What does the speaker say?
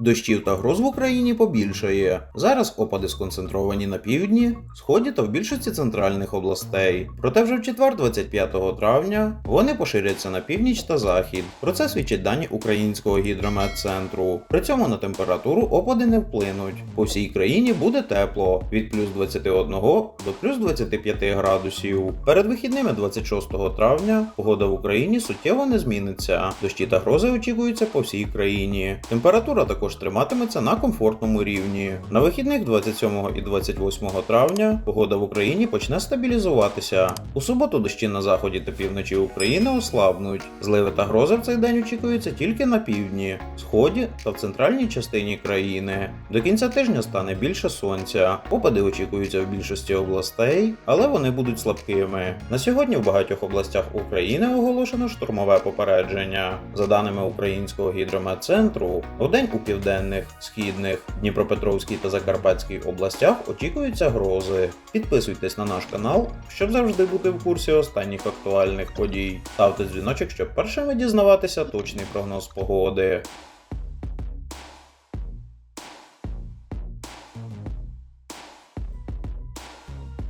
Дощів та гроз в Україні побільшає. Зараз опади сконцентровані на півдні, сході та в більшості центральних областей. Проте вже в четвер, 25 травня, вони поширяться на північ та захід. Про це свідчать дані українського гідрометцентру. При цьому на температуру опади не вплинуть. По всій країні буде тепло від плюс 21 до плюс 25 градусів. Перед вихідними 26 травня погода в Україні суттєво не зміниться. Дощі та грози очікуються по всій країні. Температура також триматиметься на комфортному рівні. На вихідних 27 і 28 травня погода в Україні почне стабілізуватися. У суботу дощі на заході та півночі України ослабнуть. Зливи та грози в цей день очікуються тільки на півдні, сході та в центральній частині країни. До кінця тижня стане більше сонця. Опади очікуються в більшості областей, але вони будуть слабкими. На сьогодні в багатьох областях України оголошено штурмове попередження. За даними українського гідрометцентру, у день у південних, східних, Дніпропетровській та Закарпатській областях очікуються грози. Підписуйтесь на наш канал, щоб завжди бути в курсі останніх актуальних подій. Ставте дзвіночок, щоб першими дізнаватися точний прогноз погоди.